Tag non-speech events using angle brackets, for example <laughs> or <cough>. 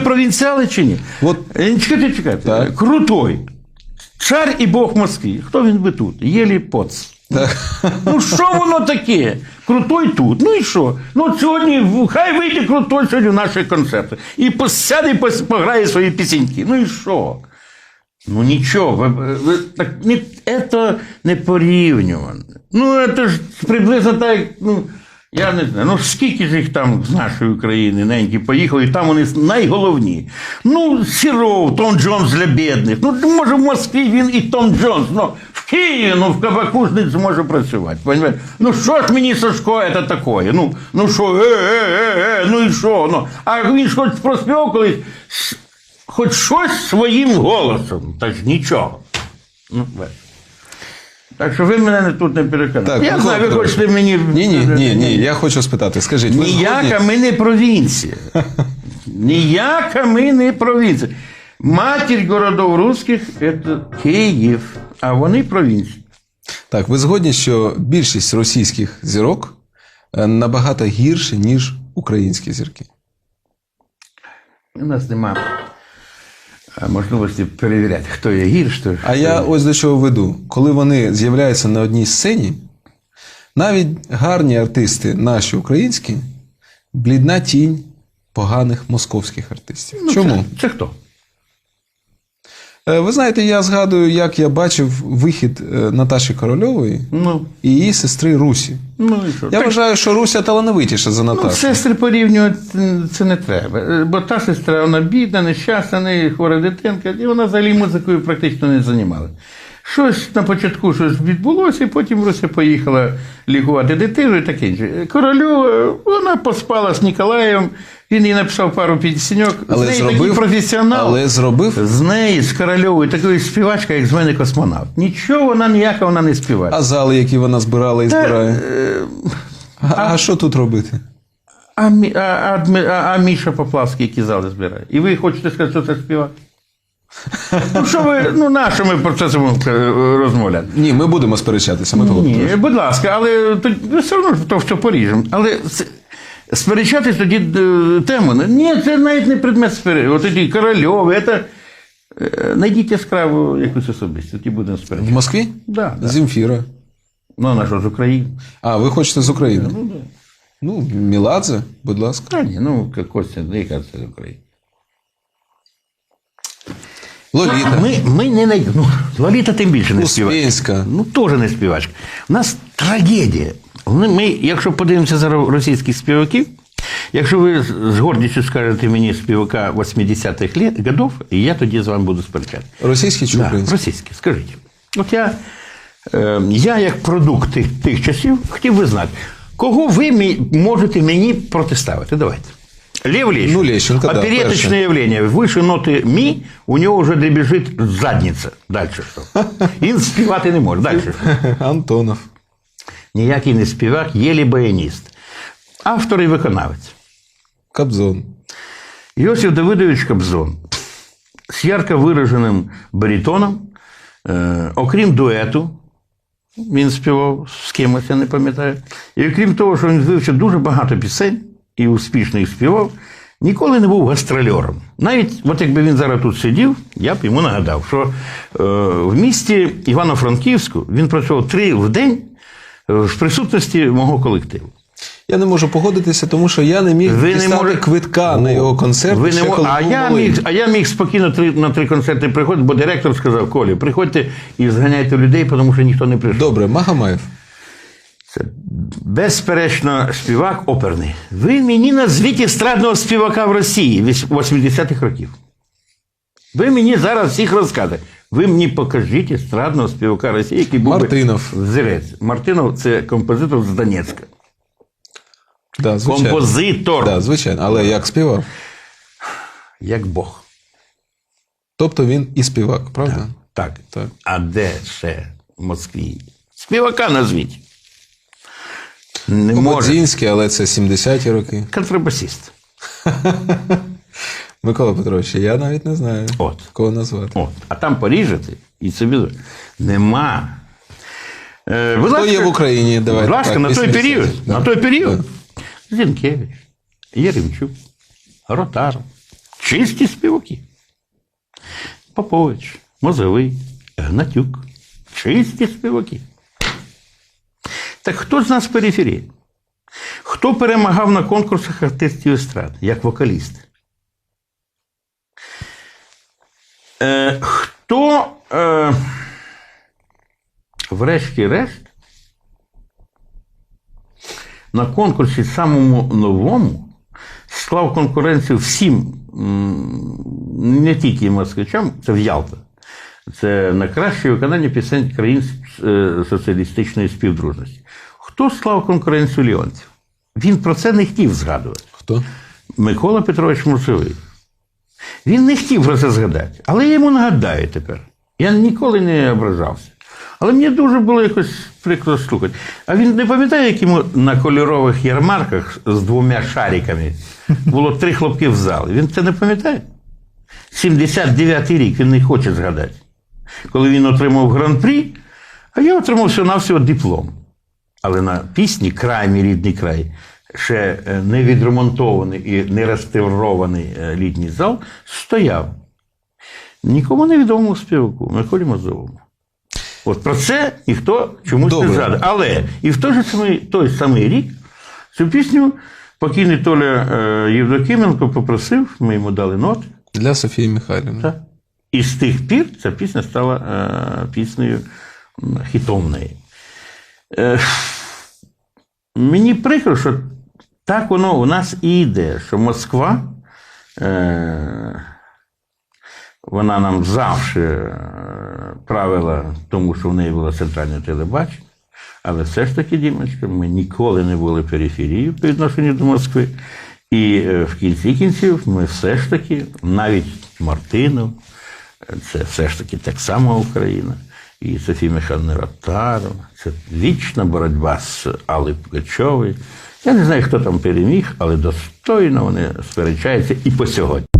провінціали чи ні? От- Е, Чекайте, чекайте. Так. Крутой. Цар і Бог Москві. Хто він би тут? Єлі поц. Так. Ну що воно таке? Крутой тут. Ну і що? Ну от сьогодні хай вийде крутой сьогодні в наші концерти. І пос- сяде і пограє свої пісеньки. Ну і що? Ну нічого, ви, ви, так, не, це не порівнювано. Ну, це ж приблизно так, ну, я не знаю, ну скільки ж їх там з нашої України неньки поїхали, там вони найголовні. Ну, Сіров, Том Джонс для бідних. Ну, може, в Москві він і Том Джонс, ну, в Києві, ну, в кабаку ж не зможе працювати. Понимаєте? Ну, що ж мені Сашко це таке? Ну, ну що, е, е, е, е, ну і що? Ну, а він ж хоч проспівав колись хоч щось своїм голосом, та ж нічого. Ну. Так що ви мене тут не переконаєте. Так, Я Микола знаю, ви Петрович. хочете мені. Ні, ні, ні, ні. Я хочу спитати. Скажіть, ви Ніяка ми не провінція. <laughs> Ніяка ми не провінція. Матір городов русських це Київ, а вони провінції. Так, ви згодні, що більшість російських зірок е, набагато гірше, ніж українські зірки. У нас немає можливості перевіряти, хто є гірш, хто А я ось до чого веду. Коли вони з'являються на одній сцені, навіть гарні артисти, наші українські, блідна тінь поганих московських артистів. Чому? Ну, Це, це хто? Е, Ви знаєте, я згадую, як я бачив вихід е, Наташі Корольової Ну, і її сестри Русі. ну і що? Я Так вважаю, що Руся талановитіша за Ну, Наташу. сестри порівнювати це не треба. Е, Бо та сестра, вона бідна, нещасна, в неї хвора дитинка, і вона взагалі музикою практично не займалася. Щось на початку щось відбулося, і потім Руся поїхала лікувати дитину і таке інше. Корольова, вона поспала з Ніколаєм, він їй написав пару пісеньок. Але з неї зробив, такий професіонал. але зробив З неї, з Корольової, такої співачка, як з мене космонавт. Нічого вона ніяка вона не співає. а зали, які вона збирала і Та, збирає. е, А, а що тут робити? А, а, а, а, а Міша Поплавський які зали збирає. І ви хочете сказати, що це співак? Ну, що ви, ну, на що ми про це розмовляти? Ні, ми будемо сперечатися. Микола Ні, Петрович. будь ласка, але то, ну, все одно то все поріжемо. Але це- сперечатись тоді е, тему. Ні, це навіть не предмет сперечання. От тоді корольови, це. е, Найдіть яскраву якусь особистість, тоді будемо В. Москві? Да, да. Земфіра. Ну, вона що з України. А, ви хочете з України? Ну, да. Ну, Міладзе, будь ласка. Та ні, ну, Костя, яка це з України. Лоліта. Ми, ми не найдемо. Ну, Лоліта тим більше не співачка. Ну, теж не співачка. У нас трагедія. Ми, якщо подивимося зараз російських співаків, якщо ви з- гордістю скажете мені співака 80-х літ, годов, і я тоді з вами буду сперечати. Російські чи Да, українські? російські, скажіть. От я, е, я як продукт тих, тих часів хотів би знати, кого ви мі- можете мені протиставити? Давайте. Лев Лещенко. Ну, Лещенко, Опереточное перше. явление. Выше ноти мі, у нього вже дребіжить задниця. Далі що? Він <laughs> співати не може. Далі що? <laughs> Антонов. Ніякий не співак, єлі баяніст. Автор і виконавець. Кобзон. Йосиф Давидович Кобзон з ярко вираженим баритоном, е, окрім дуету, він співав з кимось, я не пам'ятаю. І окрім того, що він вивчив дуже багато пісень і успішно їх співав, ніколи не був гастрольором. Навіть, от якби він зараз тут сидів, я б йому нагадав, що е, в місті Івано-Франківську він працював три в день е, в присутності мого колективу. Я не можу погодитися, тому що я не міг Ви не дістати може- квитка на його концерт. Ви не ще коли а, я міг, а я міг спокійно три, на три концерти приходити, бо директор сказав: Колі, приходьте і зганяйте людей, тому що ніхто не прийшов. Добре, Магомаєв. Це безперечно співак оперний. Ви мені назвіть естрадного співака в Росії 80-х років. Ви мені зараз всіх розказуєте. Ви мені покажіть естрадного співака Росії, який був Мартинов. взірець. Мартинов це композитор з Донецька. Да, звичайно. Композитор, Да, звичайно, але як співав. як Бог. Тобто він і співак, правда? Так. Так. А де ще в Москві? Співака назвіть. Не може. Але це 70-ті роки. Контрабасіст. <laughs> Микола Петрович, я навіть не знаю, От. кого назвати. От. А там поріжете і собі нема. Е, Хто є в Україні? Давайте. Будь ласка, так, на той 80-ті. період. Да. На той період. Зінкевич, Єремчук, Ротар, Чисті співаки. Попович, Мозовий, Гнатюк. Чисті співаки. Так хто з нас в периферії? Хто перемагав на конкурсах артистів естради, як вокалісти? Е, хто, е, врешті-решт, на конкурсі самому новому склав конкуренцію всім, не тільки москвичам, це в Ялта. Це на краще виконання пісень країн е, соціалістичної співдружності. Хто склав конкуренцію Леонтів? Він про це не хотів згадувати. Хто? Микола Петрович Мурсовий. Він не хотів про це згадати, але я йому нагадаю тепер. Я ніколи не ображався. Але мені дуже було якось прикро слухати. А він не пам'ятає, як йому на кольорових ярмарках з двома шариками було три хлопки в залі. Він це не пам'ятає? 79-й рік він не хоче згадати. Коли він отримав гран-прі, а я отримав всього-навсього диплом. Але на пісні Край мій рідний край ще е, не відремонтований і не реставрований е, літній зал стояв. Нікому не відомому співаку, Миколі Мазовому. От про це ніхто чомусь Добре. не згадує. Але і в той же самий, той самий рік цю пісню покійний Толя е, Євдокименко попросив, ми йому дали ноти. Для Софії Михайлівни. Так. І з тих пір ця пісня стала е, піснею неї. Е, мені прикро, що так воно у нас і йде, що Москва, е, вона нам завжди правила, тому що в неї було центральне телебачення. Але все ж таки, Дімочка, ми ніколи не були периферією по відношенню до Москви. І в кінці кінців ми все ж таки, навіть Мартинов, е, це все ж таки так само Україна. І Софія Михайловна Ротарова. Це вічна боротьба з Алли Пугачовою. Я не знаю, хто там переміг, але достойно вони сперечаються і по сьогодні.